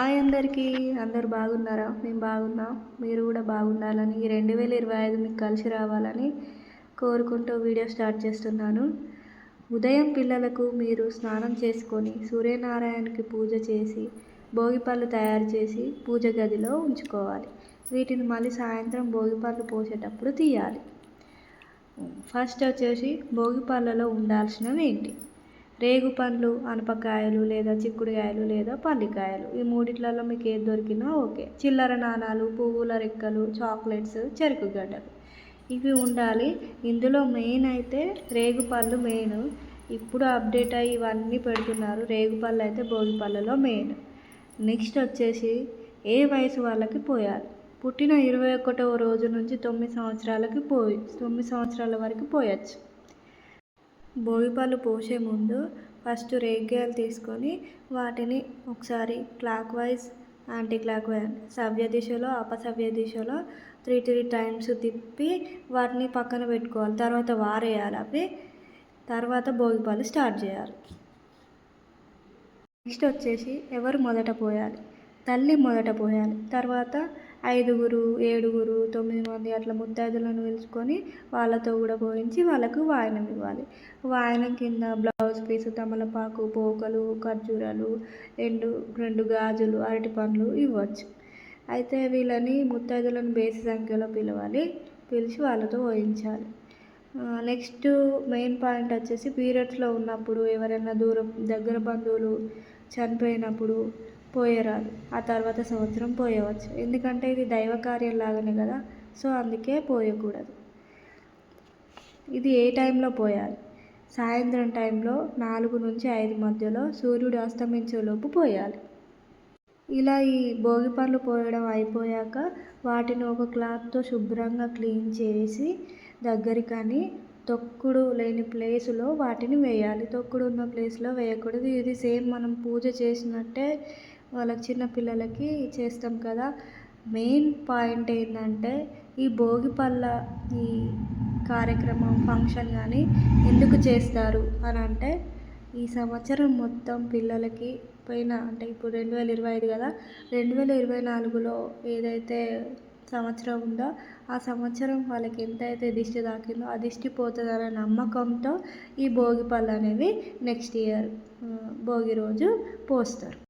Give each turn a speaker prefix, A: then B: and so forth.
A: Hi అందరికీ. అందరు బాగున్నారా? మేము బాగున్నాం. మీరు కూడా బాగుండాలని ఈ రెండు వేల ఇరవై ఐదు మీకు కలిసి రావాలని కోరుకుంటూ వీడియో స్టార్ట్ చేస్తున్నాను. ఉదయం పిల్లలకు మీరు స్నానం చేసుకొని సూర్యనారాయణకి పూజ చేసి భోగిపళ్ళు తయారు చేసి పూజ గదిలో ఉంచుకోవాలి. వీటిని మళ్ళీ సాయంత్రం భోగిపళ్ళు పోసేటప్పుడు తీయాలి. ఫస్ట్ వచ్చేసి భోగిపళ్ళలో ఉండాల్సినవి ఏంటి? రేగు పండ్లు అనపకాయలు లేదా చిక్కుడుకాయలు లేదా పల్లికాయలు. ఈ మూడిట్లలో మీకు ఏది దొరికినా ఓకే. చిల్లర నాణాలు పువ్వుల రెక్కలు చాక్లెట్స్ చెరుకు గడ్డలు. ఇవి ఉండాలి. ఇందులో మెయిన్ అయితే రేగు పళ్ళు మెయిన్. ఇప్పుడు అప్డేట్ అయ్యి ఇవన్నీ పెడుతున్నారు. రేగు పళ్ళు అయితే భోగి పళ్ళలో మెయిన్. నెక్స్ట్ వచ్చేసి ఏ వయసు వాళ్ళకి పోయాలి? పుట్టిన ఇరవై ఒకటవ రోజు నుంచి తొమ్మిది సంవత్సరాలకి పోయి తొమ్మిది సంవత్సరాల వరకు పోయచ్చు. భోగిపళ్ళు పోసే ముందు ఫస్ట్ రేగ్గాయలు తీసుకొని వాటిని ఒకసారి clockwise anticlockwise సవ్య దిశలో అపసవ్య దిశలో త్రీ త్రీ టైమ్స్ తిప్పి వాటిని పక్కన పెట్టుకోవాలి. తర్వాత వారేయాలి అవి. తర్వాత భోగిపళ్ళు స్టార్ట్ చేయాలి. నెక్స్ట్ వచ్చేసి ఎవరు మొదట పోయాలి? తల్లి మొదట పోయాలి. తర్వాత ఐదుగురు ఏడుగురు తొమ్మిది మంది అట్లా ముత్తైదులను పిలుచుకొని వాళ్ళతో కూడా పోయించి వాళ్ళకు వాయనం ఇవ్వాలి. వాయనం కింద బ్లౌజ్ పీసు తమలపాకు పోకలు ఖర్జూరాలు రెండు రెండు గాజులు అరటి పండ్లు ఇవ్వచ్చు. అయితే వీళ్ళని ముత్తైదులను బేసి సంఖ్యలో పిలవాలి పిలిచి వాళ్ళతో పోయించాలి నెక్స్ట్ మెయిన్ పాయింట్ వచ్చేసి పీరియడ్స్లో ఉన్నప్పుడు ఎవరైనా దూరం దగ్గర బంధువులు చనిపోయినప్పుడు పోయరాదు. ఆ తర్వాత సంవత్సరం పోయవచ్చు. ఎందుకంటే ఇది దైవ కార్యం లాగానే కదా సో అందుకే పోయకూడదు. ఇది ఏ టైంలో పోయాలి? సాయంత్రం టైంలో నాలుగు నుంచి ఐదు మధ్యలో సూర్యుడు అస్తమించేలోపు పోయాలి. ఇలా ఈ భోగి పళ్ళు పోయడం అయిపోయాక వాటిని ఒక క్లాత్తో శుభ్రంగా క్లీన్ చేసి దగ్గరికని తొక్కుడు లేని ప్లేస్లో వాటిని వేయాలి. తొక్కుడు ఉన్న ప్లేస్లో వేయకూడదు. ఇది సేమ్ మనం పూజ చేసినట్టే వాళ్ళకి చిన్న పిల్లలకి చేస్తాం కదా. మెయిన్ పాయింట్ ఏంటంటే ఈ భోగి పళ్ళ ఈ కార్యక్రమం ఫంక్షన్ కానీ ఎందుకు చేస్తారు అని అంటే ఈ సంవత్సరం మొత్తం పిల్లలకి పోయిన అంటే ఇప్పుడు రెండు వేల ఇరవై ఐదు కదా రెండు వేల ఇరవై నాలుగులో ఏదైతే సంవత్సరం ఉందో ఆ సంవత్సరం వాళ్ళకి ఎంతైతే దిష్టి తాకిందో ఆ దిష్టి పోతుందనే నమ్మకంతో ఈ భోగి పళ్ళు అనేవి నెక్స్ట్ ఇయర్ భోగి రోజు పోస్తారు.